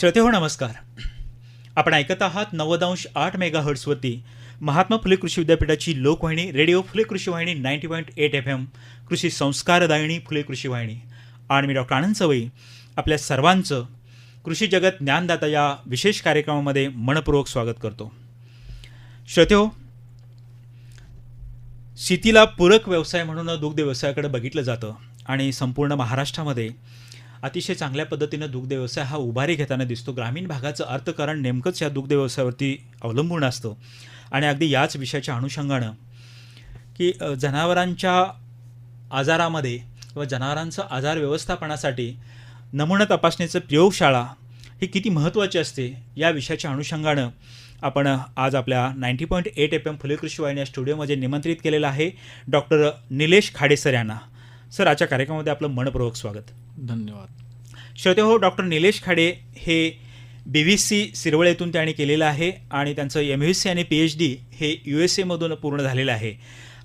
श्रोते हो नमस्कार. आपण ऐकत आहात नव्वदांश आठ मेगा हर्ट्सवरती महात्मा फुले कृषी विद्यापीठाची लोकवाहिनी रेडिओ फुले कृषी वाहिनी ninety point eight F M कृषी संस्कारदायिनी फुले कृषी वाहिनी. आणि मी डॉक्टर आनंद सवई आपल्या सर्वांचं कृषी जगत ज्ञानदाता या विशेष कार्यक्रमामध्ये मनपूर्वक स्वागत करतो. श्रोते हो शेतीला पूरक व्यवसाय म्हणून दुग्ध व्यवसायाकडे बघितलं जातं आणि संपूर्ण महाराष्ट्रामध्ये अतिशय चांगल्या पद्धतीनं दुग्ध व्यवसाय हा उभारी घेताना दिसतो. ग्रामीण भागाचं अर्थकारण नेमकंच या दुग्ध व्यवसायावरती अवलंबून असतं. आणि अगदी याच विषयाच्या अनुषंगानं की जनावरांच्या आजारामध्ये किंवा जनावरांचं आजार व्यवस्थापनासाठी नमुना तपासणीचं प्रयोगशाळा ही किती महत्त्वाची असते या विषयाच्या अनुषंगानं आपण आज आपल्या ninety point eight F M Phule कृषी वाहिनी या स्टुडिओमध्ये निमंत्रित केलेलं आहे डॉक्टर निलेश खाडेसर यांना. सर आजच्या कार्यक्रमामध्ये आपलं मनपूर्वक स्वागत. धन्यवाद. श्रोते हो डॉक्टर निलेश खाडे हे बी व्ही सी सिरवळ येथून त्यांनी केलेलं आहे आणि त्यांचं एम व्ही सी आणि पी एच डी हे यू एस एमधून पूर्ण झालेलं आहे.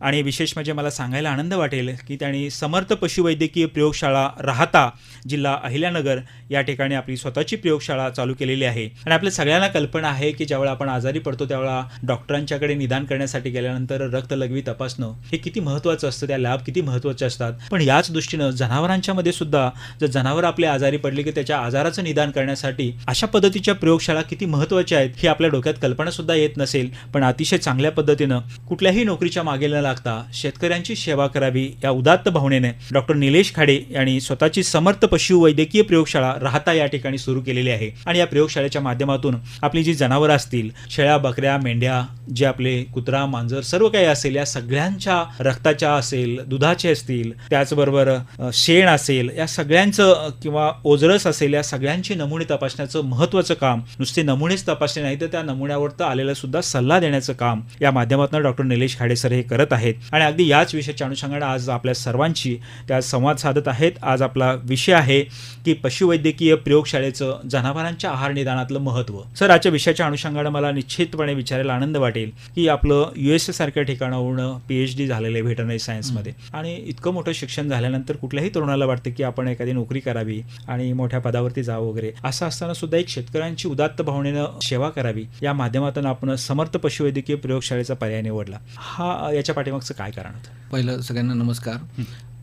आणि विशेष म्हणजे मला सांगायला आनंद वाटेल की त्यांनी समर्थ पशुवैद्यकीय प्रयोगशाळा राहता जिल्हा अहिल्यानगर या ठिकाणी आपली स्वतःची प्रयोगशाळा चालू केलेली आहे. आणि आपल्या सगळ्यांना कल्पना आहे की ज्यावेळा आपण आजारी पडतो त्यावेळा डॉक्टरांच्याकडे निदान करण्यासाठी गेल्यानंतर रक्तलघवी तपासणं हे किती महत्त्वाचं असतं त्या लॅब किती महत्त्वाचे असतात. पण याच दृष्टीनं जनावरांच्या मध्ये सुद्धा जर जनावर आपले आजारी पडले की त्याच्या आजाराचं निदान करण्यासाठी अशा पद्धतीच्या प्रयोगशाळा किती महत्त्वाच्या आहेत ही आपल्या डोक्यात कल्पना सुद्धा येत नसेल. पण अतिशय चांगल्या पद्धतीनं कुठल्याही नोकरीच्या मागे न लागता शेतकऱ्यांची सेवा करावी या उदात्त भावनेने डॉक्टर निलेश खाडे यांनी स्वतःची समर्थ पशुवैद्यकीय प्रयोगशाळा राहता या ठिकाणी सुरू केलेली आहे. आणि या प्रयोगशाळेच्या माध्यमातून आपली जी जनावरं असतील शेळ्या बकऱ्या मेंढ्या जे आपले कुत्रा मांजर सर्व काही असेल या सगळ्यांच्या रक्ताच्या असेल दुधाचे असतील त्याचबरोबर शेण असेल या सगळ्यांचं किंवा ओजरस असेल या सगळ्यांचे नमुने तपासण्याचं महत्त्वाचं काम नुसते नमुनेच तपासणे नाही तर त्या नमुन्यावर तर आलेला सुद्धा सल्ला देण्याचं काम या माध्यमातून डॉक्टर निलेश खाडे सर हे करत आहेत. आणि अगदी याच विषयाच्या अनुषंगाने आज आपल्या सर्वांची त्या संवाद साधत आहेत. आज आपला विषय आहे की पशुवैद्यकीय प्रयोगशाळेचं जनावरांच्या आहार निदानातलं महत्त्व. सर आजच्या विषयाच्या अनुषंगाने मला निश्चितपणे विचारायला आनंद वाटेल की आपलं यू एस ए सारख्या ठिकाणाहून पी एच डी झालेलं आहे व्हेटरनरी सायन्समध्ये आणि इतकं मोठं शिक्षण झाल्यानंतर कुठल्याही तरुणाला वाटतं की आपण एखादी नोकरी करावी आणि मोठ्या पदावरती जावं वगैरे असं असताना सुद्धा एक शेतकऱ्यांची उदात्त भावनेनं सेवा करावी या माध्यमातून आपण समर्थ पशुवैद्यकीय प्रयोगशाळेचा पर्याय निवडला. हा याच्या पाठीमागचं काय कारण होतं? पहिलं सगळ्यांना नमस्कार.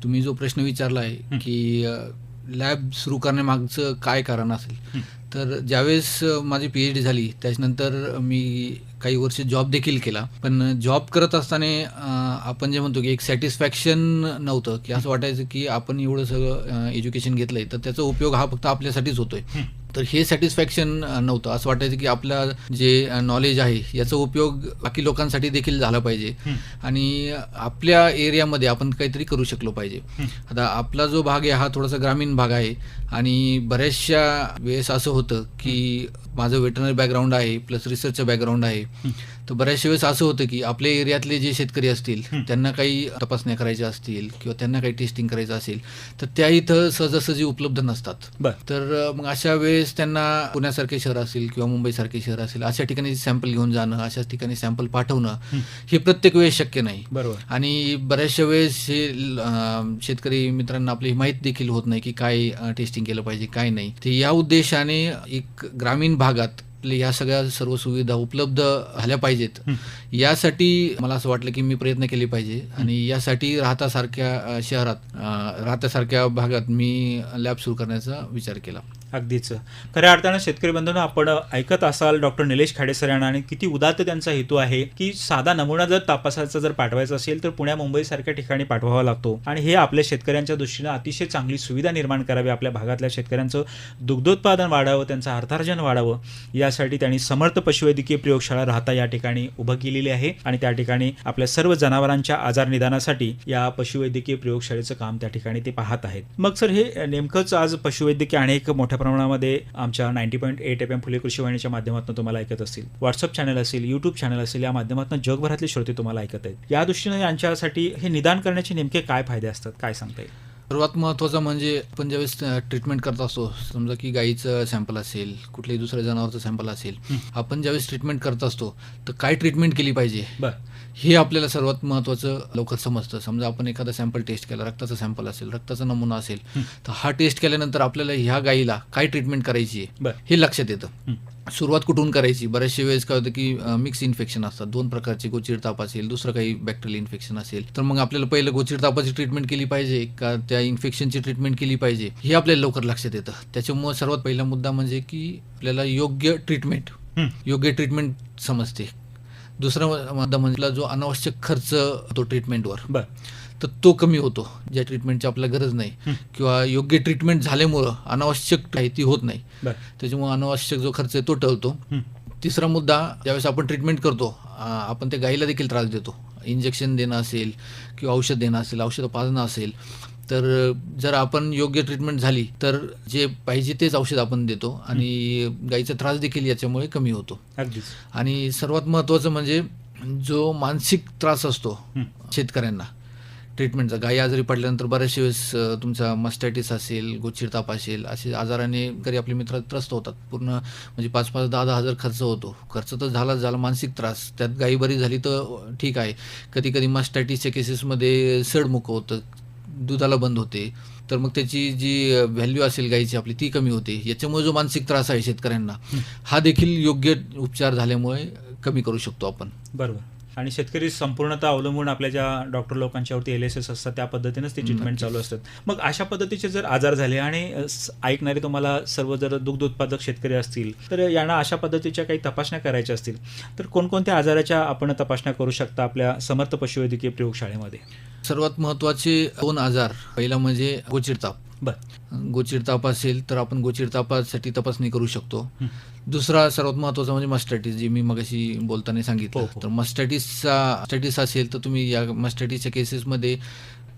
तुम्ही जो प्रश्न विचारला आहे की लॅब सुरू करण्यामागचं काय कारण असेल? तर ज्यावेळेस माझी पी एच डी झाली त्याच्यानंतर मी काही वर्ष जॉब देखील केला. पण जॉब करत असताना आपण जे म्हणतो की एक सॅटिस्फॅक्शन नव्हतं. की असं वाटायचं की आपण एवढं सगळं एज्युकेशन घेतलं आहे तर त्याचा उपयोग हा फक्त आपल्यासाठीच होतोय. तर हे सॅटिस्फॅक्शन नव्हतं. असं वाटायचं की आपल्या जे नॉलेज आहे याचा उपयोग बाकी लोकांसाठी देखील झाला पाहिजे. आणि आपल्या एरियामध्ये आपण काहीतरी करू शकलो पाहिजे. आता आपला जो भाग आहे हा थोडासा ग्रामीण भाग आहे. आणि बऱ्याचशा वेळेस असं होतं की माझं वेटनरी बॅकग्राऊंड आहे प्लस रिसर्चचं बॅकग्राऊंड आहे. तर बऱ्याचशा वेळेस असं होतं की आपल्या एरियातले जे शेतकरी असतील त्यांना काही तपासण्या करायच्या असतील किंवा त्यांना काही टेस्टिंग करायचं असेल तर त्या इथं सहजासहजी उपलब्ध नसतात. तर मग अशा वेळेस त्यांना पुण्यासारखे शहर असेल किंवा मुंबईसारखे शहर असेल अशा ठिकाणी सॅम्पल घेऊन जाणं अशाच ठिकाणी सॅम्पल पाठवणं हे. प्रत्येक वेळेस शक्य नाही. बरोबर. आणि बऱ्याचशा वेळेस हे शेतकरी मित्रांना आपली माहीत देखील होत नाही की काय टेस्टिंग केलं पाहिजे काय नाही. ते या उद्देशाने एक ग्रामीण भागात ह्या सगळ्या सर्व सुविधा उपलब्ध झाल्या पाहिजेत. यासाठी मला असं वाटलं की मी प्रयत्न केले पाहिजे. आणि यासाठी राहतासारख्या शहरात राहतासारख्या भागात मी लॅब सुरू करण्याचा विचार केला. अगदीच. खऱ्या अर्थानं शेतकरी बंधून आपण ऐकत असाल डॉक्टर निलेश खाडेसर यांना आणि किती उदात्त त्यांचा हेतू आहे की साधा नमुना जर तपासायचा जर पाठवायचा असेल तर पुण्या मुंबई सारख्या ठिकाणी पाठवावा लागतो. आणि हे आपल्या शेतकऱ्यांच्या दृष्टीनं अतिशय चांगली सुविधा निर्माण करावी आपल्या भागातल्या शेतकऱ्यांचं दुग्धोत्पादन वाढावं त्यांचं अर्थार्जन वाढावं यासाठी त्यांनी समर्थ पशुवैद्यकीय प्रयोगशाळा राहता या ठिकाणी उभं केलेली आहे. आणि त्या ठिकाणी आपल्या सर्व जनावरांच्या आजार निदानासाठी या पशुवैद्यकीय प्रयोगशाळेचं काम त्या ठिकाणी ते पाहत आहेत. मग सर हे नेमकंच आज पशुवैद्यकीय अनेक मोठ्या प्रमाणामध्ये आमच्या ninety point eight F M Phule कृषी वाहिनीच्या माध्यमातून तुम्हाला ऐकत असतील. व्हॉट्सअप चॅनल असेल युट्यूब चॅनल असेल या माध्यमातून जगभरातले श्रोते तुम्हाला ऐकत आहेत. या दृष्टीने यांच्यासाठी हे निदान करण्याचे नेमके काय फायदे असतात? काय सांगता येईल? सर्वात महत्त्वाचं म्हणजे आपण ज्यावेळेस ट्रीटमेंट करत असतो समजा की गाईचं सॅम्पल असेल कुठल्याही दुसऱ्या जनावरचं सॅम्पल असेल आपण ज्यावेळेस ट्रीटमेंट करत असतो तर काय ट्रीटमेंट केली पाहिजे? हे आपल्याला सर्वात महत्त्वाचं लवकर समजतं. समजा आपण एखादा सॅम्पल टेस्ट केला रक्ताचा सॅम्पल असेल रक्ताचा नमुना असेल तर हा टेस्ट केल्यानंतर आपल्याला ह्या गाईला काय ट्रीटमेंट करायची आहे? हे लक्षात येतं. सुरुवात कुठून करायची? बऱ्याचशा वेळेस काय होतं की मिक्स इन्फेक्शन असतात. दोन प्रकारचे गोचिड ताप असेल दुसरं काही बॅक्टेरियल इन्फेक्शन असेल. तर मग आपल्याला पहिलं गोचिड तापाची ट्रीटमेंट केली पाहिजे का त्या इन्फेक्शनची ट्रीटमेंट केली पाहिजे हे आपल्याला लवकर लक्षात येतं. त्याच्यामुळे सर्वात पहिला मुद्दा म्हणजे की आपल्याला योग्य ट्रीटमेंट. योग्य ट्रीटमेंट समजते. दुसरा मुद्दा म्हणजे जो अनावश्यक खर्च तो ट्रीटमेंटवर बर. तर तो कमी होतो ज्या ट्रीटमेंटची आपल्याला गरज नाही. किंवा योग्य ट्रीटमेंट झाल्यामुळं अनावश्यक आहे ती होत नाही. त्याच्यामुळे अनावश्यक जो खर्च आहे तो टळतो. तिसरा मुद्दा ज्यावेळेस आपण ट्रीटमेंट करतो आपण त्या गाईला देखील त्रास देतो. इंजेक्शन देणं असेल किंवा औषध देणं असेल औषधं पाजणं असेल तर जर आपण योग्य ट्रीटमेंट झाली तर जे पाहिजे तेच औषध आपण देतो आणि गाईचा त्रास देखील याच्यामुळे कमी होतो. आणि सर्वात महत्त्वाचं म्हणजे जो मानसिक त्रास असतो. शेतकऱ्यांना ट्रीटमेंटचा. गायी आजारी पडल्यानंतर बऱ्याचशा वेळेस तुमचा मस्टॅटिस असेल गोचिड ताप असेल असे आजाराने घरी आपले मित्र त्रस्त होतात. पूर्ण म्हणजे पाच पाच दहा दहा हजार खर्च होतो. खर्च तर झालाच झाला मानसिक त्रास. त्यात गायी बरी झाली तर ठीक आहे. कधी कधी मस्टॅटिसच्या केसेसमध्ये सडमुख होतं दुधाला बंद होते. तर मग त्याची जी व्हॅल्यू असेल गाईची आपली ती कमी होते. याच्यामुळे जो मानसिक त्रास आहे शेतकऱ्यांना हा देखील योग्य उपचार झाल्यामुळे कमी करू शकतो आपण. बरोबर. आणि शेतकरी संपूर्णतः अवलंबून आपल्या ज्या डॉक्टर लोकांच्यावरती एल एस एस असतात त्या पद्धतीनेच ते ट्रीटमेंट चालू असतात. मग अशा पद्धतीचे जर आजार झाले आणि ऐकणारे तुम्हाला सर्व जर दुग्ध उत्पादक शेतकरी असतील तर यांना अशा पद्धतीच्या काही तपासण्या करायच्या असतील तर कोणकोणत्या आजाराच्या आपण तपासण्या करू शकता आपल्या समर्थ पशुवैद्यकीय प्रयोगशाळेमध्ये? सर्वात महत्त्वाचे दोन आजार. पहिला म्हणजे गोचिड ताप बर. गोचिड ताप असेल तर आपण गोचिड तापासाठी तपासणी करू शकतो. दुसरा सर्वात महत्त्वाचा म्हणजे मस्टॅटिस जी मी मगाशी बोलताना हो, सांगितलं. हो. तर मस्टॅटिसचा मस्टॅटिस असेल तर तुम्ही या मस्टॅटिसच्या केसेसमध्ये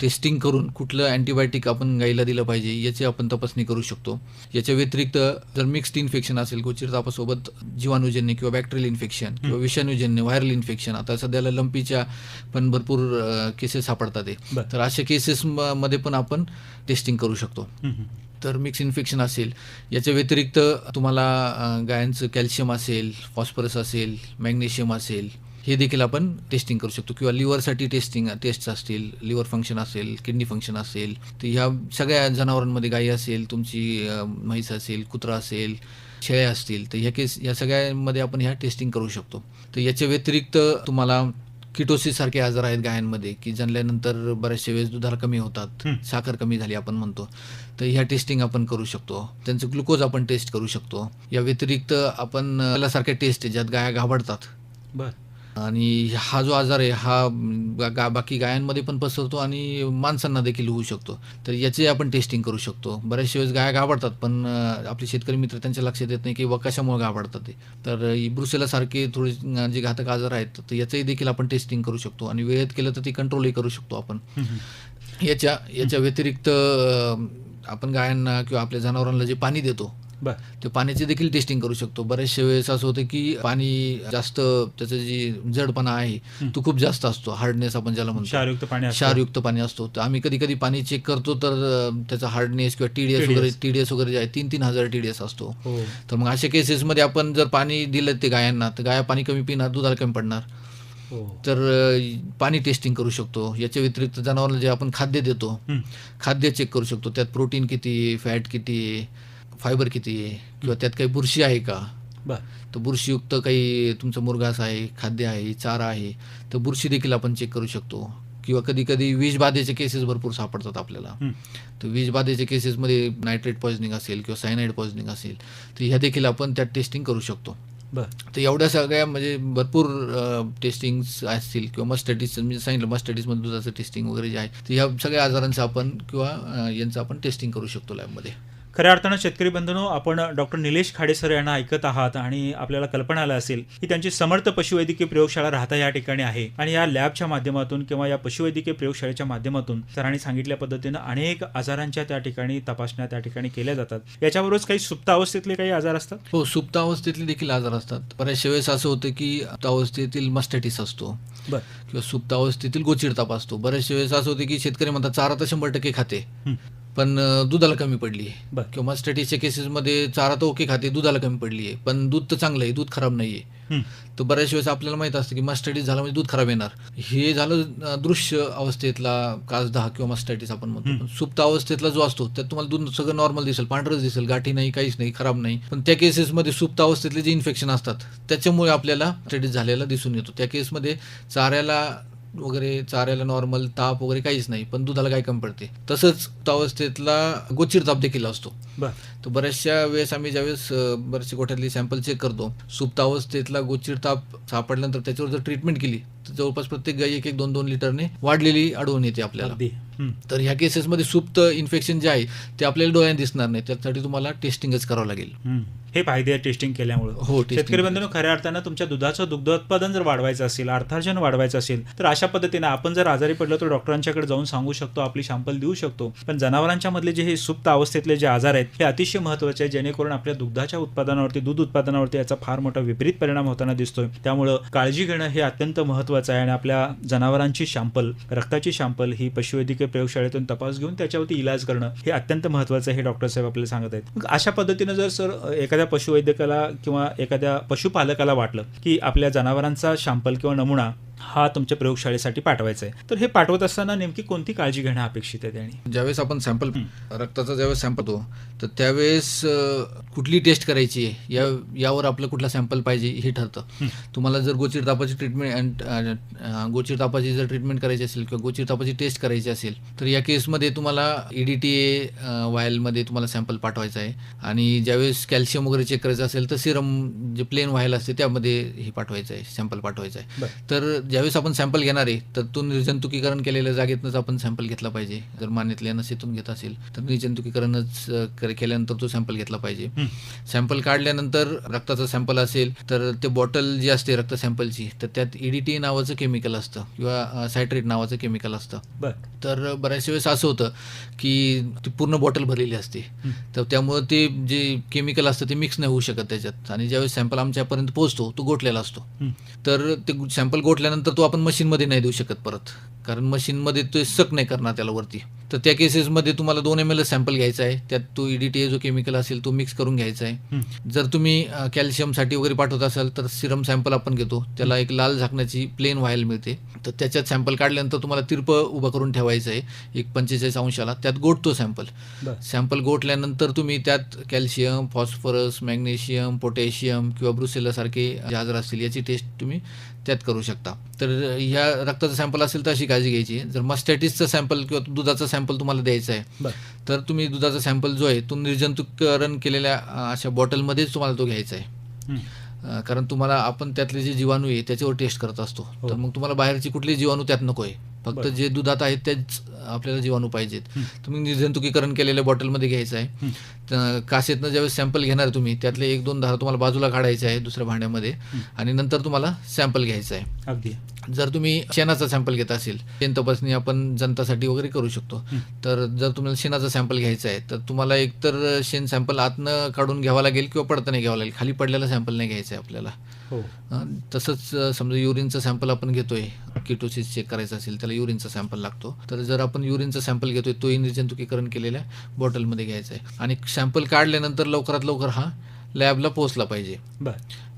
टेस्टिंग करून कुठलं अँटीबायोटिक आपण गाईला दिलं पाहिजे याची आपण तपासणी करू शकतो याच्या व्यतिरिक्त जर मिक्स्ड इन्फेक्शन असेल तापासोबत जीवाणूजन्य किंवा बॅक्टेरियल इन्फेक्शन किंवा विषाणूजन्य व्हायरल इन्फेक्शन आता सध्याला लंपीच्या पण भरपूर केसेस सापडतात. तर अशा केसेस मध्ये पण आपण टेस्टिंग करू शकतो. तर मिक्स इन्फेक्शन असेल याच्या व्यतिरिक्त तुम्हाला गायांचं कॅल्शियम असेल फॉस्फरस असेल मॅग्नेशियम असेल हे देखील आपण टेस्टिंग करू शकतो. किंवा लिव्हरसाठी टेस्टिंग टेस्ट असतील लिव्हर फंक्शन असेल किडनी फंक्शन असेल तर ह्या सगळ्या जनावरांमध्ये गाई असेल तुमची म्हैस असेल कुत्रा असेल शेळ्या असतील तर ह्या केस या सगळ्यामध्ये आपण ह्या टेस्टिंग करू शकतो. तर याच्या व्यतिरिक्त तुम्हाला किटोसिस सारखे आजार आहेत गायांमध्ये की जनल्यानंतर बऱ्याचशा वेळेस दुधाला कमी होतात. साखर कमी झाली आपण म्हणतो तर ह्या टेस्टिंग आपण करू शकतो. त्यांचं ग्लुकोज आपण टेस्ट करू शकतो. या व्यतिरिक्त आपण सारख्या टेस्ट आहे ज्यात गाया घाबरतात. बर. आणि हा जो आजार आहे हा गा- गा बाकी गायांमध्ये पण पसरतो आणि माणसांना देखील होऊ शकतो. तर याचे आपण टेस्टिंग करू शकतो. बऱ्याचशा वेळेस गाया घाबरतात पण आपले शेतकरी मित्र त्यांच्या लक्षात येत नाही की व कशामुळे घाबरतात ते. तर ब्रुसेलासारखे ब्रुसेला सारखे थोडे जे घातक आजार आहेत तर याचंही देखील आपण टेस्टिंग करू शकतो आणि वेळेत केलं तर ती कंट्रोलही करू शकतो आपण. याच्या याच्या व्यतिरिक्त आपण गायांना किंवा आपल्या जनावरांना जे पाणी देतो ते पाण्याची देखील टेस्टिंग करू शकतो. बऱ्याचशा वेळेस असं होतं की पाणी जास्त त्याचं जी जडपणा आहे तो खूप जास्त असतो. हार्डनेस आपण ज्याला म्हणतो. क्षारयुक्त पाणी असतं. क्षारयुक्त पाणी असतो. तर आम्ही कधी कधी पाणी चेक करतो तर त्याचा हार्डनेस किंवा टीडीएस. वगैरे टीडीएस वगैरे जे आहे तीन तीन हजार टीडीएस असतो. हो. तर मग अशा केसेसमध्ये आपण जर पाणी दिलं ते गायांना तर गाया पाणी कमी पिणार दुधाला कमी पडणार. हो. तर पाणी टेस्टिंग करू शकतो. याच्या व्यतिरिक्त जनावरांना जे आपण खाद्य देतो. खाद्य चेक करू शकतो. त्यात प्रोटीन किती फॅट किती फायबर किती आहे? किंवा त्यात काही बुरशी आहे का? तर बुरशीयुक्त काही तुमचं मुरघास आहे खाद्य आहे चारा आहे तर बुरशी देखील आपण चेक करू शकतो. किंवा कधी कधी विषबाधेचे केसेस भरपूर सापडतात आपल्याला. तर विषबाधेच्या केसेसमध्ये नायट्रेट पॉइझनिंग असेल किंवा सायनाईड पॉइझनिंग असेल तर ह्या देखील आपण त्यात टेस्टिंग करू शकतो. तर एवढ्या सगळ्या म्हणजे भरपूर टेस्टिंग्स असतील किंवा मस्टडीज मी सांगितलं मस्टडीजमध्ये दुधाचं टेस्टिंग वगैरे जे आहे तर ह्या सगळ्या आजारांचं आपण किंवा यांचं आपण टेस्टिंग करू शकतो लॅबमध्ये खऱ्या अर्थानं शेतकरी बंधूंनो आपण डॉक्टर निलेश खाडे सर यांना ऐकत आहात आणि आपल्याला कल्पना आलं असेल की त्यांची समर्थ पशुवैद्यकीय प्रयोगशाळा राहता या ठिकाणी आहे आणि या लॅबच्या माध्यमातून किंवा या पशुवैद्यकीय प्रयोगशाळेच्या माध्यमातून सरांनी सांगितल्या पद्धतीनं अनेक आजारांच्या त्या ठिकाणी तपासण्या त्या ठिकाणी केल्या जातात. याच्याबरोबरच काही सुप्त अवस्थेतले काही आजार असतात? हो सुप्त अवस्थेतले देखील आजार असतात. बऱ्याचशा वेळेस असं होतं की अवस्थेतील मस्टॅटिस असतो बरं. किंवा सुप्त अवस्थेतील गोचिड ताप असतो. बऱ्याचशा वेळेस असं होतं की शेतकरी म्हणतात चारा तर शंभर टक्के खाते. पण दुधाला कमी पडली आहे बरं. किंवा मस्टॅटिसच्या केसेसमध्ये चारा तर ओके खाते दुधाला कमी पडली आहे पण दूध तर चांगलं आहे दूध खराब नाही आहे. तर बऱ्याच वेळेस आपल्याला माहीत असतं की मस्टॅटिस झाला म्हणजे दूध खराब येणार. हे झालं अं, दृश्य अवस्थेतला कासदहा किंवा मस्टॅटिस आपण म्हणतो. पण सुप्त अवस्थेतला जो असतो त्यात तुम्हाला दूध सगळं नॉर्मल दिसेल पांढरंच दिसेल गाठी नाही काहीच नाही खराब नाही. पण त्या केसेसमध्ये सुप्त अवस्थेतले जे इन्फेक्शन असतात त्याच्यामुळे आपल्याला मस्टॅटिस झालेला दिसून येतो. त्या केसमध्ये चाऱ्याला वगैरे चाऱ्याला नॉर्मल ताप वगैरे काहीच नाही पण दुधाला काय कमी पडते. तसंच सुप्त अवस्थेतला गोचिड ताप देखील असतो. बरं. तर बऱ्याचशा वेळेस आम्ही ज्यावेळेस बरेचसे गोठ्यातली सॅम्पल चेक करतो सुप्त अवस्थेतला गोचिड ताप सापडल्यानंतर त्याच्यावर जर ट्रीटमेंट केली तर जवळपास प्रत्येक गाई एक एक दोन दोन लिटरने वाढलेली आढळून येते आपल्याला. तर ह्या केसेसमध्ये सुप्त इन्फेक्शन जे आहे ते आपल्याला डोळ्याने दिसणार नाही त्यासाठी तुम्हाला टेस्टिंगच करावं लागेल. हं. फायदे टेस्टिंग केल्यामुळं. हो, शेतकरी बंधूंनो खऱ्या अर्थानं तुमच्या दुधाचं दुग्ध उत्पादन जर वाढवायचं असेल अर्थार्जन वाढवायचं असेल तर अशा पद्धतीने आपण जर आजारी पडलो तर डॉक्टरांच्याकडे जाऊन सांगू शकतो आपली शॅम्पल देऊ शकतो. पण जनावरांच्या मधले जे हे सुप्त अवस्थेतले जे आजार आहेत हे अतिशय महत्त्वाचे आहेत जेणेकरून आपल्या दुग्धाच्या उत्पादनावरती दूध उत्पादनावरती याचा फार मोठा विपरीत परिणाम होताना दिसतोय. त्यामुळं काळजी घेणं हे अत्यंत महत्वाचं आहे आणि आपल्या जनावरांची शॅम्पल रक्ताची शॅम्पल ही पशुवैद्यकीय प्रयोगशाळेतून तपास घेऊन त्याच्यावरती इलाज करणं हे अत्यंत महत्वाचं आहे हे डॉक्टर साहेब आपल्याला सांगत आहेत. अशा पद्धतीनं जर सर एखाद्या पशुवैद्यकाला किंवा एखाद्या पशुपालकाला वाटलं की आपल्या जनावरांचा शॅम्पल किंवा नमुना हा तुमच्या प्रयोगशाळेसाठी पाठवायचा आहे. तर हे पाठवत असताना नेमकी कोणती काळजी घेणं अपेक्षित आहे त्यांनी? ज्यावेळेस आपण सॅम्पल रक्ताचा ज्यावेळेस सॅम्पल होतो तर त्यावेळेस कुठली टेस्ट करायची आहे? या यावर आपलं कुठला सॅम्पल पाहिजे हे ठरतं. तुम्हाला जर गोचिड तापाची ट्रीटमेंट गोचिड तापाची जर ट्रीटमेंट करायची असेल किंवा गोचिड तापाची टेस्ट करायची असेल तर या केसमध्ये तुम्हाला E E D T A व्हायलमध्ये तुम्हाला सॅम्पल पाठवायचा आहे. आणि ज्यावेळेस कॅल्शियम वगैरे चेक करायचं असेल तर सिरम जे प्लेन व्हायल असते त्यामध्ये हे पाठवायचं आहे सॅम्पल पाठवायचं आहे. तर ज्यावेळेस आपण सॅम्पल घेणार आहे तर तो निर्जंतुकीकरण केलेल्या जागेतनंच आपण सॅम्पल घेतला पाहिजे. जर मान्यतल्या नसेतून घेत असेल तर निर्जंतुकीकरणच केल्यानंतर तो सॅम्पल घेतला पाहिजे. सॅम्पल काढल्यानंतर रक्ताचा सॅम्पल असेल तर ते बॉटल जी असते रक्त सॅम्पलची तर त्यात ईडीटी नावाचं केमिकल असतं किंवा सायट्रेट नावाचं केमिकल असतं. तर बऱ्याचशा वेळेस असं होतं की ती पूर्ण बॉटल भरलेली असते. तर त्यामुळं ते जे केमिकल असतं ते मिक्स नाही होऊ शकत त्याच्यात. आणि ज्यावेळेस सॅम्पल आमच्यापर्यंत पोहोचतो तो गोठलेला असतो. तर ते सॅम्पल गोठल्यानंतर तो आपण मशीनमध्ये नाही देऊ शकत परत. कारण मशीनमध्ये तो सक नाही करणार त्याला वरती. तर त्या केसेसमध्ये तुम्हाला दोन एम एल सॅम्पल घ्यायचा आहे. त्यात तो E ईडीटी जो केमिकल असेल तो मिक्स करून घ्यायचा आहे. जर तुम्ही कॅल्शियमसाठी वगैरे पाठवत असाल तर सिरम सॅम्पल आपण घेतो. त्याला एक लाल झाकण्याची प्लेन व्हायल मिळते. तर त्याच्यात सॅम्पल काढल्यानंतर तुम्हाला तिरप उभं करून ठेवायचं आहे. एक पंचेचाळीस अंशाला. त्यात गोठतो सॅम्पल सॅम्पल गोठल्यानंतर तुम्ही त्यात कॅल्शियम फॉस्फरस मॅग्नेशियम पोटॅशियम किंवा ब्रुसेलासारखे आजार असतील याची टेस्ट तुम्ही त्यात करू शकता. तर ह्या रक्ताचा सॅम्पल असेल तर अशी काळजी घ्यायची. जर मस्टॅटिसचा सॅम्पल किंवा दुधाचा सॅम्पल तुम्हाला द्यायचा आहे तर तुम्ही दुधाचा सॅम्पल जो आहे तो निर्जंतुकीकरण केलेल्या अशा बॉटलमध्येच तुम्हाला तो घ्यायचा आहे. कारण तुम्हाला आपण त्यातले जे जीवाणू आहे त्याच्यावर टेस्ट करत असतो. हो. तर मग तुम्हाला बाहेरची कुठली जीवाणू त्यात नको आहे. फक्त. जे दुधात आहेत तेच आपल्याला जीवाणू पाहिजेत. तुम्ही निर्जंतुकीकरण केलेल्या बॉटलमध्ये घ्यायचं आहे. तर कासेतनं ज्यावेळेस सॅम्पल घेणार तुम्ही त्यातले एक दोन धारा तुम्हाला बाजूला काढायचे आहे दुसऱ्या भांड्यामध्ये. आणि नंतर तुम्हाला सॅम्पल घ्यायचा आहे अगदी जर तुम्ही शेणाचा सॅम्पल घेत असेल शेण तपासणी आपण जनतासाठी वगैरे करू शकतो. तर जर तुम्हाला शेणाचा सॅम्पल घ्यायचा आहे तर तुम्हाला एकतर शेण सॅम्पल आतनं काढून घ्यावा लागेल किंवा पडताना घ्यावं लागेल खाली पडलेला सॅम्पल नाही घ्यायचा आहे आपल्याला तसंच अं, समजा युरिनचं सॅम्पल आपण घेतोय किटोसिस चेक करायचं असेल त्याला युरिनचा सॅम्पल लागतो. तर जर आपण युरिनचा सॅम्पल घेतोय तोही निर्जंतुकीकरण केलेल्या बॉटलमध्ये घ्यायचा आहे आणि सॅम्पल काढल्यानंतर लवकरात लवकर हा लॅबला पोहोचला पाहिजे.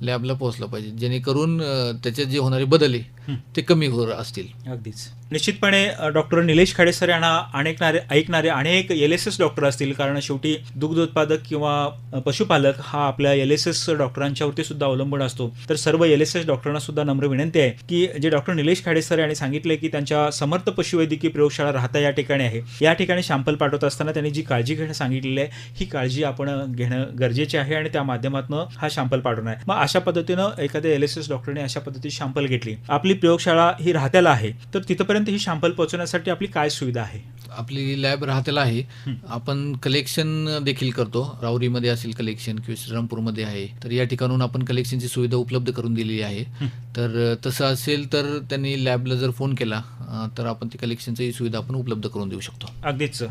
लॅबला पोहोचला पाहिजे. जेणेकरून त्याच्यात जे होणारे बदल आहे. ते कमी हो असतील. अगदीच. निश्चितपणे डॉक्टर निलेश खाडे सर यांना अनेकणारे ऐकणारे अनेक एल एस एस डॉक्टर असतील. कारण शेवटी दुग्ध उत्पादक किंवा पशुपालक हा आपल्या एल एस एस डॉक्टरांच्यावरती सुद्धा अवलंबून असतो. तर सर्व एल एस एस डॉक्टरांना सुद्धा नम्र विनंती आहे की जे डॉक्टर निलेश खाडे सर यांनी सांगितले की त्यांच्या समर्थ पशुवैद्यकीय प्रयोगशाळा राहता या ठिकाणी आहे. या ठिकाणी शॅम्पल पाठवत असताना त्यांनी जी काळजी घेणं सांगितलेली आहे ही काळजी आपण घेणं गरजेचे आहे आणि त्या माध्यमातून हा शॅम्पल पाठवणं आहे. मग अशा पद्धतीनं एखाद्या एल एस एस डॉक्टरने अशा पद्धतीची शॅम्पल घेतली. आपली प्रयोगशाळा ही राहत्याला आहे तर तिथपर्यंत ही शॅम्पल पोहोचवण्यासाठी आपली काय सुविधा आहे? आपली लॅब राहतेला आहे. आपण कलेक्शन देखील करतो. राऊरीमध्ये असेल कलेक्शन किंवा श्रीरामपूरमध्ये आहे तर या ठिकाणून आपण कलेक्शनची सुविधा उपलब्ध करून दिलेली आहे. तर तसं असेल तर त्यांनी लॅबला जर फोन केला तर आपण ती कलेक्शनची सुविधा आपण उपलब्ध करून देऊ शकतो. अगदीच.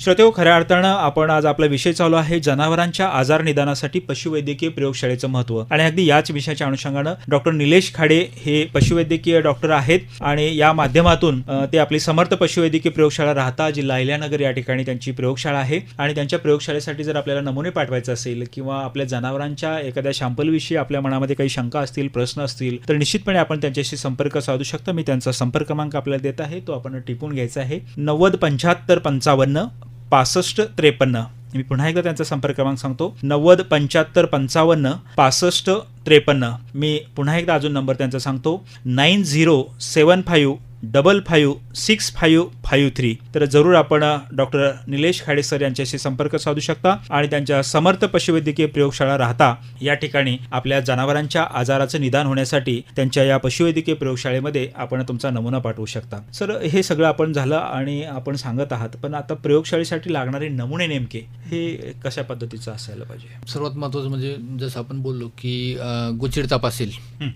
श्रोतेहो खऱ्या अर्थानं आपण आज आपला विषय चालू आहे जनावरांच्या आजार निदानासाठी पशुवैद्यकीय प्रयोगशाळेचं महत्त्व. आणि अगदी याच विषयाच्या अनुषंगानं डॉक्टर निलेश खाडे हे पशुवैद्यकीय डॉक्टर आहेत आणि या माध्यमातून ते आपली समर्थ पशुवैद्यकीय प्रयोगशाळा राहता जिल्हा अहिल्यानगर या ठिकाणी त्यांची प्रयोगशाळा आहे. आणि त्यांच्या प्रयोगशाळेसाठी जर आपल्याला नमुने पाठवायचे असेल किंवा आपल्या जनावरांच्या एखाद्या शॅम्पलविषयी आपल्या मनामध्ये काही शंका असतील प्रश्न असतील तर निश्चितपणे आपण त्यांच्याशी संपर्क साधू शकता. मी त्यांचा संपर्क क्रमांक आपल्याला देत आहे. तो आपण टिपून घ्यायचा आहे. नव्वद पंच्याहत्तर पंचावन्न पासष्ट त्रेपन्न. मी पुन्हा एकदा त्यांचा संपर्क क्रमांक सांगतो. नव्वद पंच्याहत्तर पंचावन्न पासष्ट त्रेपन्न. मी पुन्हा एकदा अजून नंबर त्यांचा सांगतो. Nine zero seven five double five six five five three तर जरूर आपण डॉक्टर निलेश खाडे सर यांच्याशी संपर्क साधू शकता आणि त्यांच्या समर्थ पशुवैद्यकीय प्रयोगशाळा राहता या ठिकाणी आपल्या जनावरांच्या आजाराचं निदान होण्यासाठी त्यांच्या या पशुवैद्यकीय प्रयोगशाळेमध्ये आपण तुमचा नमुना पाठवू शकता. सर हे सगळं आपण झालं आणि आपण सांगत आहात पण आता प्रयोगशाळेसाठी लागणारे नमुने नेमके हे कशा पद्धतीचं असायला पाहिजे? सर्वात महत्त्वाचं म्हणजे जसं आपण बोललो की गोचिड ताप असेल हं.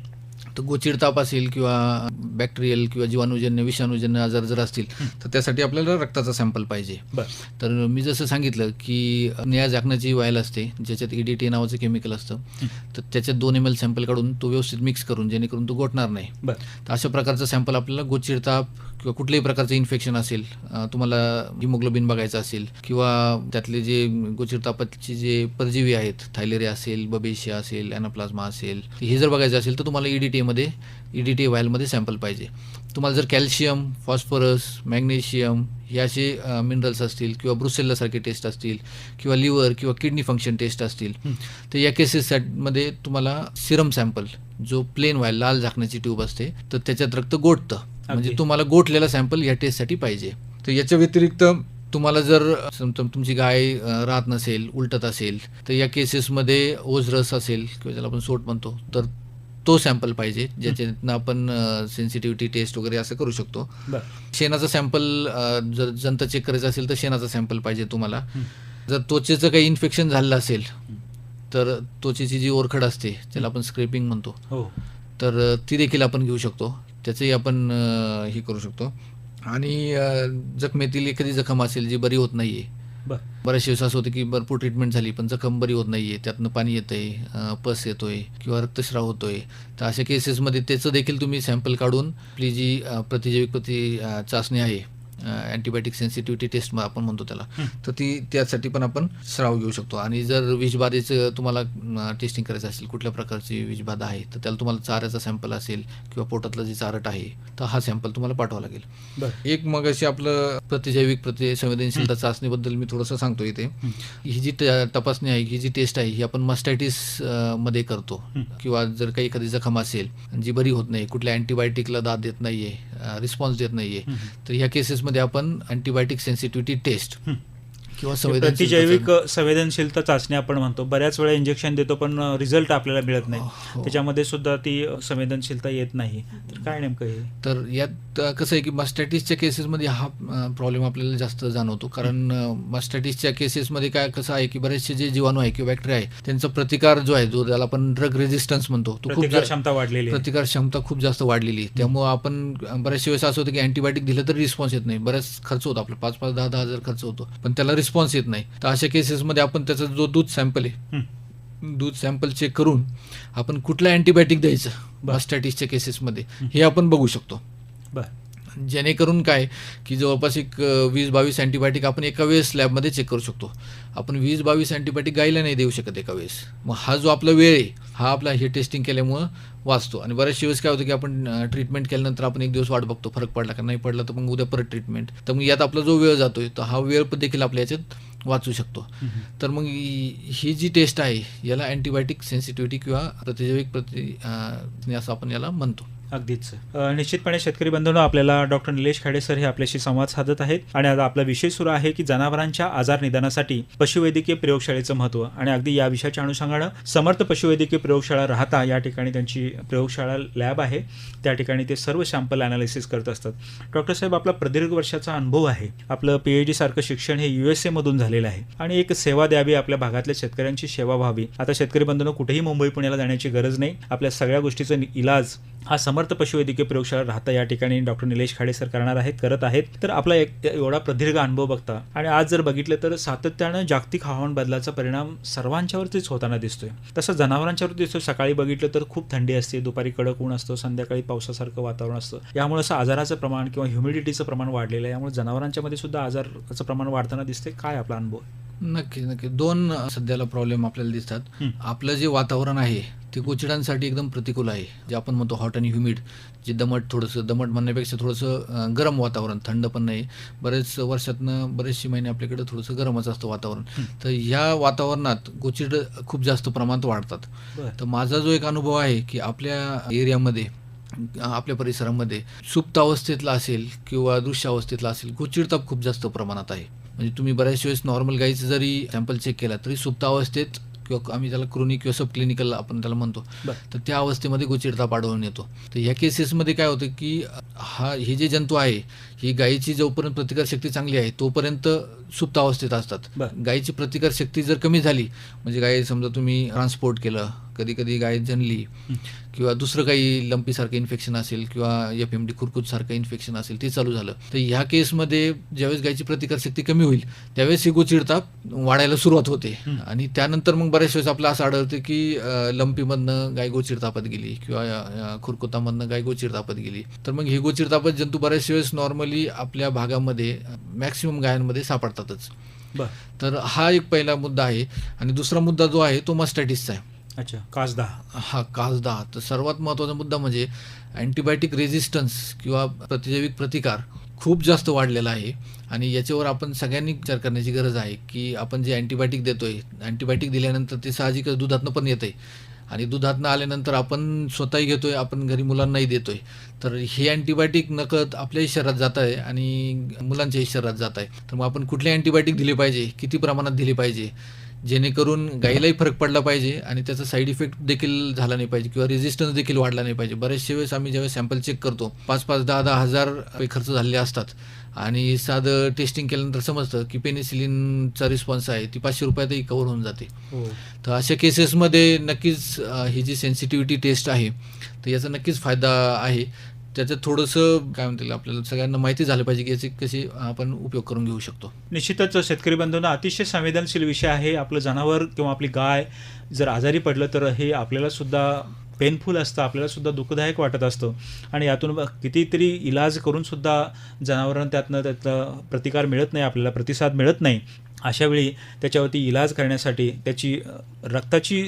तर गोचिड ताप असेल किंवा बॅक्टेरियल किंवा जीवाणूजन्य विषाणूजन्य आजार जर असतील तर त्यासाठी आपल्याला रक्ताचा सॅम्पल पाहिजे. बरं. तर मी जसं सांगितलं की निळ्या झाकणाची वायल असते ज्याच्यात ई डी टी नावाचं केमिकल असतं तर त्याच्यात दोन एम एल सॅम्पल काढून तो व्यवस्थित मिक्स करून जेणेकरून तो गोठणार नाही. तर अशा प्रकारचा सॅम्पल आपल्याला गोचिड ताप किंवा कुठल्याही प्रकारचं इन्फेक्शन असेल तुम्हाला हिमोग्लोबिन बघायचं असेल किंवा त्यातले जे गोचिड तापाचे जे परजीवी आहेत थायलेरिया असेल बबेशिया असेल ॲनाप्लाझ्मा असेल हे जर बघायचं असेल तर तुम्हाला ई डी टीमध्ये ई डी टी वायलमध्ये सॅम्पल पाहिजे. तुम्हाला जर कॅल्शियम फॉस्फरस मॅग्नेशियम हे असे मिनरल्स असतील किंवा ब्रुसेल्लासारखे टेस्ट असतील किंवा लिव्हर किंवा किडनी फंक्शन टेस्ट असतील तर या केसेसमध्ये तुम्हाला सिरम सॅम्पल जो प्लेन व्हायला लाल झाकण्याची ट्यूब असते तर त्याच्यात रक्त गोठतं. म्हणजे. तुम्हाला गोठलेला सॅम्पल या टेस्टसाठी पाहिजे. तर याच्या व्यतिरिक्त तुम्हाला जर तुमची गाय राहत नसेल उलटत असेल तर या केसेसमध्ये ओझरस असेल किंवा ज्याला आपण सोट म्हणतो तर तो सॅम्पल पाहिजे ज्याच्यातनं आपण सेन्सिटिव्हिटी टेस्ट वगैरे असं करू शकतो. शेणाचा सॅम्पल जर जंत चेक करायचं असेल तर शेणाचा सॅम्पल पाहिजे तुम्हाला. जर त्वचेचं काही इन्फेक्शन झालेलं असेल तर त्वचेची जी ओरखड असते ज्याला आपण स्क्रेपिंग म्हणतो हो. तर ती देखील आपण घेऊ शकतो. त्याचंही आपण हे करू शकतो. आणि जखमेतील एखादी जखम असेल जी बरी होत नाही आहे बरं. बऱ्याच दिवस असं होतं की भरपूर ट्रीटमेंट झाली पण जखम बरी होत नाही आहे त्यातनं पाणी येतंय पस येतोय किंवा रक्तस्राव होतोय. तर अशा केसेसमध्ये त्याचं देखील तुम्ही सॅम्पल काढून आपली जी प्रतिजैविक प्रति चाचणी आहे अँटीबायोटिक सेन्सिटिव्हिटी टेस्ट आपण म्हणतो त्याला. तर ती त्यासाठी पण आपण स्राव घेऊ शकतो. आणि जर विषबाधेचं तुम्हाला टेस्टिंग करायचं असेल कुठल्या प्रकारची विषबाधा आहे तर त्याला तुम्हाला चाऱ्याचा सॅम्पल असेल किंवा पोटातलं जे चारट आहे तर हा सॅम्पल तुम्हाला पाठवावा लागेल. एक मग अशी आपलं प्रतिजैविक प्रति संवेदनशीलता चाचणीबद्दल मी थोडंसं सांगतो इथे. ही जी तपासणी आहे ही जी टेस्ट आहे ही आपण मस्टायटिसमध्ये करतो. किंवा जर काही एखादी जखम असेल जी बरी होत नाही कुठल्या अँटीबायोटिकला दाद देत नाहीये रिस्पॉन्स देत नाहीये तर ह्या केसेसमध्ये मध्ये आपण अँटीबायोटिक सेन्सिटिव्हिटी टेस्ट किंवा प्रतिजैविक संवेदनशीलता चाचणी आपण म्हणतो. बऱ्याच वेळा इंजेक्शन देतो पण रिझल्ट आपल्याला मिळत नाही. हो. त्याच्यामध्ये सुद्धा ती संवेदनशीलता येत नाही. तर काय नेमकं हे? तर यात कसं आहे की मस्टॅटिसच्या केसेसमध्ये हा प्रॉब्लेम आपल्याला जास्त जाणवतो. कारण मस्टॅटिसच्या केसेसमध्ये काय कसं आहे की बरेचसे जे जीवाणू आहे किंवा बॅक्टेरिया आहे त्यांचा प्रतिकार जो आहे जो त्याला आपण ड्रग रेजिस्टन्स म्हणतो तो खूप क्षमता वाढलेली प्रतिकार क्षमता खूप जास्त वाढलेली आहे. त्यामुळं आपण बऱ्याचशा वेळेस असं होतं की अँटीबायोटिक दिलं तर रिस्पॉन्स येत नाही. बऱ्याच खर्च होतो आपला. पाच पाच दहा दहा हजार खर्च होतो. पण त्याला रिस्पॉन्स येत नाही. तर अशा केसेसमध्ये आपण त्याचा जो दूध सॅम्पल आहे. दूध सॅम्पल चेक करून आपण कुठलं अँटीबायोटिक द्यायचं? बरं. मस्टॅटिसच्या केसेसमध्ये हे आपण बघू शकतो. बरं. जेणेकरून काय की जवळपास एक वीस बावीस अँटीबायोटिक आपण एका वेळेस लॅबमध्ये चेक करू शकतो. आपण वीस बावीस अँटीबायोटिक गायला नाही देऊ शकत एका वेळेस. मग हा जो आपला वेळ आहे हा आपला हे टेस्टिंग केल्यामुळं वाचतो. आणि बऱ्याचशा वेळेस काय होतं की आपण ट्रीटमेंट केल्यानंतर आपण एक दिवस वाट बघतो फरक पडला का नाही पडला तर मग उद्या परत ट्रीटमेंट. तर मग यात आपला जो वेळ जातोय तर हा वेळ पण देखील आपल्या याच्यात वाचू शकतो. तर मग ही जी टेस्ट आहे याला अँटीबायोटिक सेन्सिटिव्हिटी किंवा प्रतिजैविक प्रति असं आपण याला म्हणतो. अगदीच. निश्चितपणे शेतकरी बंधूंनो आपल्याला डॉक्टर निलेश खाडे सर हे आपल्याशी संवाद साधत आहेत. आणि आता आपला विषय सुरू आहे की जनावरांच्या आजार निदानासाठी पशुवैद्यकीय प्रयोगशाळेचं महत्त्व. आणि अगदी या विषयाच्या अनुषंगानं समर्थ पशुवैद्यकीय प्रयोगशाळा राहता या ठिकाणी त्यांची प्रयोगशाळा लॅब आहे. त्या ठिकाणी ते सर्व सॅम्पल अनालिसिस करत असतात. डॉक्टर साहेब आपला प्रदीर्घ वर्षाचा अनुभव आहे. आपलं पी एच डी सारखं शिक्षण हे यू एस एमधून झालेलं आहे. आणि एक सेवा द्यावी आपल्या भागातल्या शेतकऱ्यांची सेवा व्हावी. आता शेतकरी बंधूंनो कुठेही मुंबई पुण्याला जाण्याची गरज नाही. आपल्या सगळ्या गोष्टीचा इलाज हा समर्थ पशुवैद्यकीय प्रयोगशाळा राहता या ठिकाणी डॉक्टर निलेश खाडे सर करणार आहेत करत आहेत. तर आपला एक एवढा प्रदीर्घ अनुभव बघता आणि आज जर बघितलं तर सातत्यानं जागतिक हवामान बदलाचा परिणाम सर्वांच्यावरतीच होताना दिसतोय. तसं जनावरांच्यावरती दिसतो सकाळी बघितलं तर खूप थंडी असते दुपारी कडक ऊन असतं संध्याकाळी पावसासारखं वातावरण असतं. यामुळे असं आजाराचं प्रमाण किंवा ह्युमिडिटीचं प्रमाण वाढलेलं आहे. यामुळे जनावरांच्या मध्ये सुद्धा आजाराचं प्रमाण वाढताना दिसते काय आपला अनुभव? नक्की नक्की. दोन सध्याला प्रॉब्लेम आपल्याला दिसतात. आपलं जे वातावरण आहे ते गोचिडांसाठी एकदम प्रतिकूल आहे. जे आपण म्हणतो हॉट आणि ह्युमिड जे दमट थोडंसं दमट म्हणण्यापेक्षा थोडंसं गरम वातावरण थंड पण नाही. बरेच वर्षातनं बरेचसे महिने आपल्याकडे थोडंसं गरमच असतं वातावरण. तर ह्या वातावरणात गोचिड खूप जास्त प्रमाणात वाढतात. तर माझा जो एक अनुभव आहे की आपल्या एरियामध्ये आपल्या परिसरामध्ये सुप्त अवस्थेतला असेल किंवा दृश्य अवस्थेतला असेल गोचिडताप खूप जास्त प्रमाणात आहे. म्हणजे तुम्ही बऱ्याच वेळेस नॉर्मल गाईचं जरी सॅम्पल चेक केला तरी सुप्त अवस्थेत किंवा आम्ही त्याला क्रोनिक किंवा सब क्लिनिकल आपण त्याला म्हणतो. तर त्या अवस्थेमध्ये गोचिडताप आढळून येतो. तर ह्या केसेसमध्ये काय होतं की हा हे जे जंतू आहे ही गायीची जोपर्यंत प्रतिकारशक्ती चांगली आहे तोपर्यंत सुप्त अवस्थेत असतात. गायीची प्रतिकारशक्ती जर कमी झाली म्हणजे गाय समजा तुम्ही ट्रान्सपोर्ट केलं कधी कधी गाय जनली किंवा दुसरं काही लंपीसारखं इन्फेक्शन असेल किंवा एफ एम डी खुरकूतसारखं इन्फेक्शन असेल ते चालू झालं. तर ह्या केसमध्ये ज्यावेळेस गायची प्रतिकारशक्ती कमी होईल त्यावेळेस ही गोचिडताप वाढायला सुरुवात होते. आणि त्यानंतर मग बऱ्याच वेळेस आपलं असं आढळतं की लंपीमधनं गाय गोचिडतापात गेली किंवा खुरकुतामधनं गाय गोचिडतापात गेली. तर मग हे गोचिडतापात जंतू बऱ्याच वेळेस नॉर्मली आपल्या भागामध्ये मॅक्सिमम गायांमध्ये सापडतातच. तर हा एक पहिला मुद्दा आहे. आणि दुसरा मुद्दा जो आहे तो मस्टॅटिसचा आहे. अच्छा. कासदा. हा कासदा. तर सर्वात महत्त्वाचा मुद्दा म्हणजे अँटीबायोटिक रेझिस्टन्स किंवा प्रतिजैविक प्रतिकार खूप जास्त वाढलेला आहे. आणि याच्यावर आपण सगळ्यांनी विचार करण्याची गरज आहे की आपण जे अँटीबायोटिक देतोय अँटीबायोटिक दिल्यानंतर ते साहजिकच दुधातनं पण येतंय. आणि दुधातनं आल्यानंतर आपण स्वतःही घेतोय आपण घरी मुलांनाही देतोय. तर हे अँटीबायोटिक नकळत आपल्याही शरीरात जात आहे आणि मुलांच्याही शरीरात जात आहे तर मग आपण कुठले अँटीबायोटिक दिले पाहिजे किती प्रमाणात दिले पाहिजे? जेणेकरून गाईलाही फरक पडला पाहिजे आणि त्याचा साईड इफेक्ट देखील झाला नाही पाहिजे किंवा रेझिस्टन्स देखील वाढला नाही पाहिजे. बरेचशे वेळेस आम्ही ज्यावेळेस सॅम्पल चेक करतो पाच पाच दहा दहा हजार खर्च झालेले असतात. आणि साधं टेस्टिंग केल्यानंतर समजतं की पेनिसिलिनचा रिस्पॉन्स आहे ती पाचशे रुपयातही कव्हर होऊन जाते. हो. तर अशा केसेसमध्ये नक्कीच ही जी सेन्सिटिव्हिटी टेस्ट आहे तर याचा नक्कीच फायदा आहे. त्याचं थोडंसं काय म्हणतील आपल्याला सगळ्यांना माहिती झालं पाहिजे की याची कसे आपण उपयोग करून घेऊ शकतो. निश्चितच शेतकरी बंधूंना अतिशय संवेदनशील विषय आहे. आपलं जनावर किंवा आपली गाय जर आजारी पडलं तर हे आपल्याला सुद्धा पेनफुल असतं. आपल्याला सुद्धा दुःखदायक वाटत असतं. आणि यातून कितीतरी इलाज करून सुद्धा जनावरांना त्यातनं त्यातला प्रतिकार मिळत नाही. आपल्याला प्रतिसाद मिळत नाही. अशावेळी त्याच्यावरती इलाज करण्यासाठी त्याची रक्ताची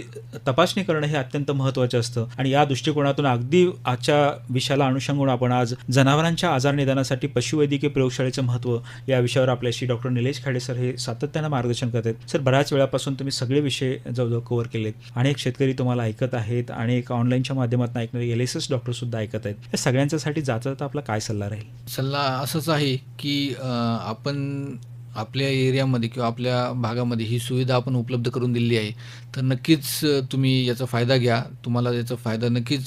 तपासणी करणं हे अत्यंत महत्त्वाचं असतं. आणि या दृष्टिकोनातून अगदी आजच्या विषयाला अनुषंगून आपण आज जनावरांच्या आजार निदानासाठी पशुवैद्यकीय प्रयोगशाळेचं महत्त्व या विषयावर आपल्याशी डॉक्टर निलेश खाडे सर हे सातत्यानं मार्गदर्शन करत आहेत. सर बऱ्याच वेळापासून तुम्ही सगळे विषय जवळजवळ कव्हर केलेत अनेक शेतकरी तुम्हाला ऐकत आहेत अनेक ऑनलाईनच्या माध्यमातून ऐकणारे एल एस एस डॉक्टरसुद्धा ऐकत आहेत. या सगळ्यांच्यासाठी जाता जाता आपला काय सल्ला राहील? सल्ला असंच आहे की आपण आपल्या एरियामध्ये किंवा आपल्या भागामध्ये ही सुविधा आपण उपलब्ध करून दिलेली आहे तर नक्कीच तुम्ही याचा फायदा घ्या. तुम्हाला याचा फायदा नक्कीच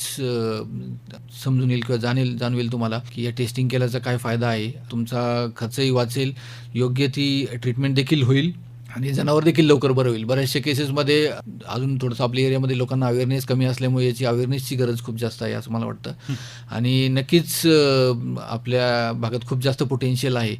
समजून येईल किंवा जाणेल जाणवेल तुम्हाला की या टेस्टिंग केल्याचा काय फायदा आहे. तुमचा खर्चही वाचेल योग्य ती ट्रीटमेंट देखील होईल आणि जनावर देखील लवकर बरं होईल. बऱ्याचशा केसेसमध्ये अजून थोडंसं आपल्या एरियामध्ये लोकांना अवेअरनेस कमी असल्यामुळे याची अवेअरनेसची गरज खूप जास्त आहे असं मला वाटतं. आणि नक्कीच आपल्या भागात खूप जास्त पोटेन्शियल आहे.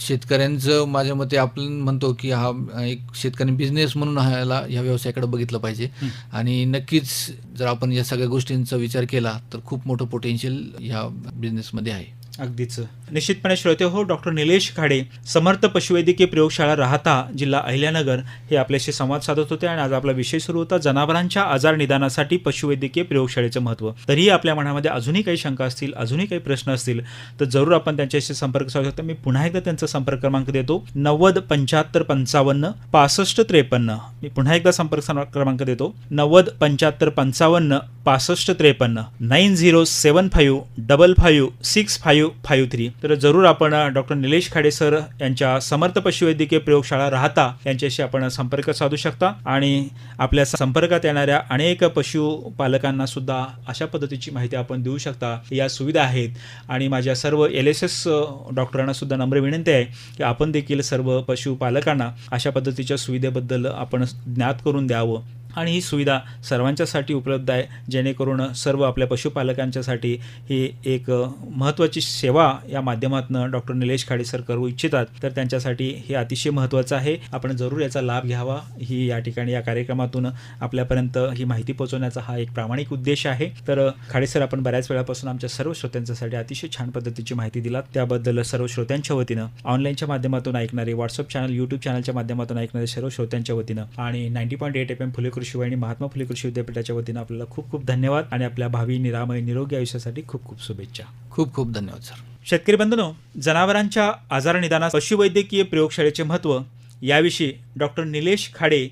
शेतकऱ्यांचं माझ्या मते आपण म्हणतो की हा एक शेतकरी बिझनेस म्हणून ह्याला ह्या व्यवसायाकडे बघितलं पाहिजे. आणि नक्कीच जर आपण या सगळ्या गोष्टींचा विचार केला तर खूप मोठं पोटेन्शियल ह्या बिझनेसमध्ये आहे. अगदीच. निश्चितपणे श्रोते हो डॉक्टर निलेश खाडे समर्थ पशुवैद्यकीय प्रयोगशाळा राहता जिल्हा अहिल्यानगर हे आपल्याशी संवाद साधत होते आणि आज आपला विषय सुरू होता जनावरांच्या आजार निदानासाठी पशुवैद्यकीय प्रयोगशाळेचं महत्त्व. तरीही आपल्या मनामध्ये अजूनही काही शंका असतील अजूनही काही प्रश्न असतील तर जरूर आपण त्यांच्याशी संपर्क साधू शकता. मी पुन्हा एकदा त्यांचा संपर्क क्रमांक देतो नव्वद पंच्याहत्तर पंचावन्न पासष्ट त्रेपन्न. मी पुन्हा एकदा संपर्क क्रमांक देतो नव्वद पंच्याहत्तर पंचावन्न पासष्ट त्रेपन्न. Nine zero seven five double five six five five three. तर जरूर आपण डॉक्टर निलेश खाडे सर यांच्या समर्थ पशुवैद्यकीय प्रयोगशाळा राहता यांच्याशी आपण संपर्क साधू शकता. आणि आपल्या संपर्कात येणाऱ्या अनेक पशुपालकांना सुद्धा अशा पद्धतीची माहिती आपण देऊ शकता. या सुविधा आहेत. आणि माझ्या सर्व एल एस एस डॉक्टरांना सुद्धा नम्र विनंती आहे की आपण देखील सर्व पशुपालकांना अशा पद्धतीच्या सुविधेबद्दल आपण ज्ञात करून द्यावं. आणि ही सुविधा सर्वांच्यासाठी उपलब्ध आहे. जेणेकरून सर्व आपल्या पशुपालकांच्यासाठी ही एक महत्त्वाची सेवा या माध्यमातून डॉक्टर निलेश खाडे सर करू इच्छितात. तर त्यांच्यासाठी हे अतिशय महत्त्वाचं आहे. आपण जरूर याचा लाभ घ्यावा. ही या ठिकाणी या कार्यक्रमातून आपल्यापर्यंत ही माहिती पोहोचवण्याचा हा एक प्रामाणिक उद्देश आहे. तर खाडे सर आपण बऱ्याच वेळापासून आमच्या सर्व श्रोत्यांच्यासाठी अतिशय छान पद्धतीची माहिती दिलात. त्याबद्दल सर्व श्रोत्यांच्या वतीनं ऑनलाईनच्या माध्यमातून ऐकणारे व्हॉट्सअप चॅनल यूट्यूब चॅनलच्या माध्यमातून ऐकणारे सर्व श्रोत्यांच्या वतीनं आणि ninety point eight F M Phule कृषी वाहिनी महात्मा फुले कृषी विद्यापीठाच्या वतीनं आपल्याला खूप खूप धन्यवाद आणि आपल्या भावी निरामय निरोगी आयुष्यासाठी खूप खूप शुभेच्छा. खूप खूप धन्यवाद सर. शेतकरी बंधनो जनावरांच्या आजार निदानास पशुवैद्यकीय प्रयोगशाळेचे महत्त्व याविषयी डॉक्टर निलेश खाडे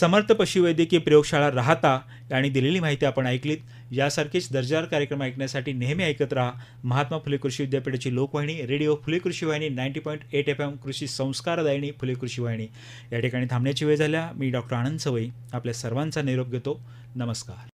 समर्थ पशुवैद्यकीय प्रयोगशाळा राहता आणि दिलेली माहिती आपण ऐकलीत. यासारखेच दर्जादार कार्यक्रम ऐकण्यासाठी नेहमी ऐकत राहा. महात्मा फुले कृषी विद्यापीठाची लोकवाहिनी रेडिओ फुले कृषी वाहिनी ninety point eight F M कृषी संस्कारदायिनी फुले कृषी वाहिनी. या ठिकाणी थांबण्याची वेळ झाल्या. मी डॉक्टर आनंद सवई आपल्या सर्वांचा निरोप घेतो. नमस्कार.